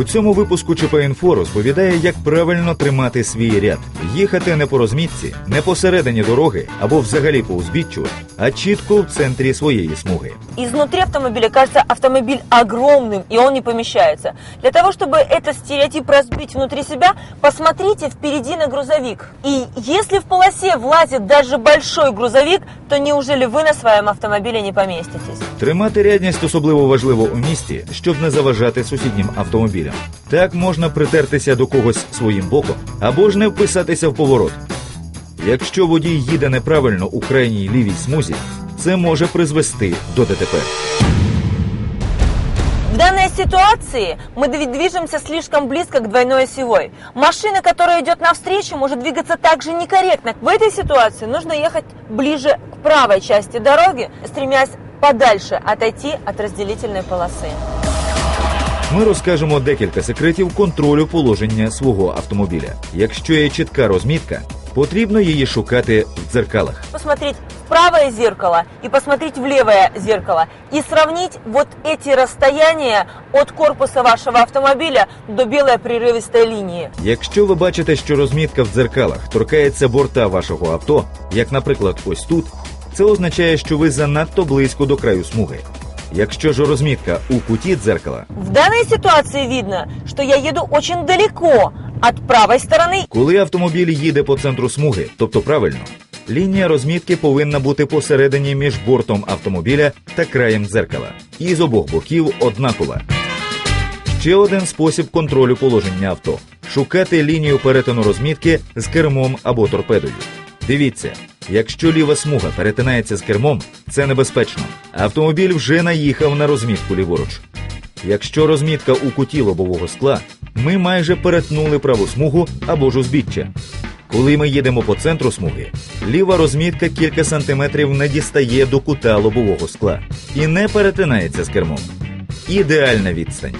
У цьому випуску ЧП-інфо розповідає, як правильно тримати свій ряд, їхати не по розмітці, не посередині дороги або взагалі по узбіччю, а чітко в центрі своєї смуги. Изнутри автомобиля кажется автомобиль огромным, и он не помещается. Для того, чтобы этот стереотип разбить внутри себя, посмотрите впереди на грузовик. И если в полосе влазит даже большой грузовик, то неужели вы на своем автомобиле не поместитесь? Тримати рядність особливо важливо у місті, щоб не заважати сусіднім автомобілям. Так можна притертися до когось своїм боком або ж не вписатися в поворот. Якщо водій їде неправильно у крайній лівій смузі, це може призвести до ДТП. В данной ситуации мы дви- движемся слишком близко к двойной осевой. Машина, которая идет навстречу, может двигаться также некорректно. В этой ситуации нужно ехать ближе к правой части дороги, стремясь подальше отойти от разделительной полосы. Ми розкажемо декілька секретів контролю положення свого автомобіля. Якщо є чітка розмітка, потрібно її шукати в дзеркалах. Посмотреть в правое зеркало и посмотреть в левое зеркало. И сравнить вот эти расстояния от корпуса вашего автомобиля до белой прерывистой линии. Якщо ви бачите, що розмітка в дзеркалах торкається борта вашого авто, як, наприклад, ось тут, це означає, що ви занадто близько до краю смуги. Якщо ж розмітка у куті дзеркала, В данной ситуации видно, что я еду очень далеко от правой стороны коли автомобіль їде по центру смуги, тобто правильно, лінія розмітки повинна бути посередині між бортом автомобіля та краєм дзеркала, і з обох боків однакова. Ще один спосіб контролю положення авто. Шукати лінію перетину розмітки з кермом або торпедою. Дивіться, якщо ліва смуга перетинається з кермом, це небезпечно. Автомобіль вже наїхав на розмітку ліворуч. Якщо розмітка у куті лобового скла, ми майже перетнули праву смугу або ж узбіччя. Коли ми їдемо по центру смуги, ліва розмітка кілька сантиметрів не дістає до кута лобового скла і не перетинається з кермом. Ідеальна відстань.